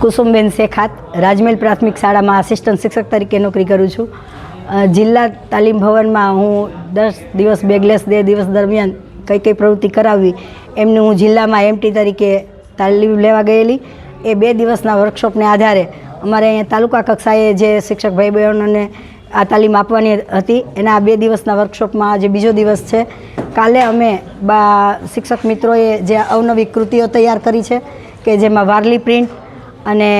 કુસુમબેન શેખાત રાજમેલ પ્રાથમિક શાળામાં આસિસ્ટન્ટ શિક્ષક તરીકે નોકરી કરું છું. જિલ્લા તાલીમ ભવનમાં હું દસ દિવસ બેગલેસ ડે દિવસ દરમિયાન કઈ કઈ પ્રવૃત્તિ કરાવવી, એમનું હું જિલ્લામાં એમટી તરીકે તાલીમ લેવા ગયેલી. એ બે દિવસના વર્કશોપને આધારે અમારે અહીંયા તાલુકા કક્ષાએ જે શિક્ષક ભાઈ બહેનોને આ તાલીમ આપવાની હતી, એના આ બે દિવસના વર્કશોપમાં આજે બીજો દિવસ છે. કાલે અમે બા શિક્ષક મિત્રોએ જે અવનવી કૃતિઓ તૈયાર કરી છે, કે જેમાં વારલી પ્રિન્ટ અને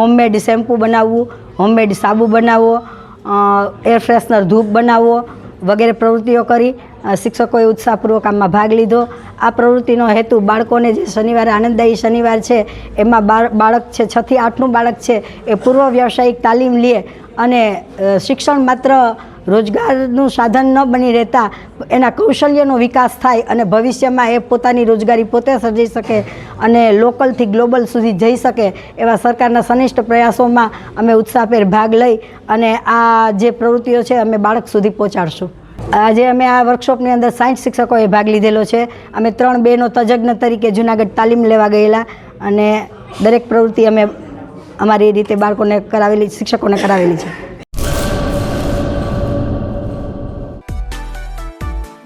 હોમમેડ શેમ્પૂ બનાવવું હોમમેડ સાબુ બનાવવો એર ફ્રેશનર ધૂપ બનાવવો વગેરે પ્રવૃત્તિઓ કરી શિક્ષકોએ ઉત્સાહપૂર્વક આમાં ભાગ લીધો. આ પ્રવૃત્તિનો હેતુ બાળકોને જે શનિવારે આનંદદાયી શનિવાર છે, એમાં બાળ, બાળક છે છથી આઠનું બાળક છે, એ પૂર્વ વ્યવસાયિક તાલીમ લે અને શિક્ષણ માત્ર રોજગારનું સાધન ન બની રહેતા એના કૌશલ્યનો વિકાસ થાય અને ભવિષ્યમાં એ પોતાની રોજગારી પોતે સર્જી શકે અને લોકલથી ગ્લોબલ સુધી જઈ શકે એવા સરકારના સનિષ્ઠ પ્રયાસોમાં અમે ઉત્સાહભેર ભાગ લઈ અને આ જે પ્રવૃત્તિઓ છે અમે બાળક સુધી પહોંચાડશું. આજે અમે આ વર્કશોપની અંદર સાયન્સ શિક્ષકોએ ભાગ લીધેલો છે. અમે ત્રણ બેનો તજજ્ઞ તરીકે જુનાગઢ તાલીમ લેવા ગયેલા અને દરેક પ્રવૃત્તિ અમે અમારી રીતે બાળકોને કરાવેલી, શિક્ષકોને કરાવેલી છે.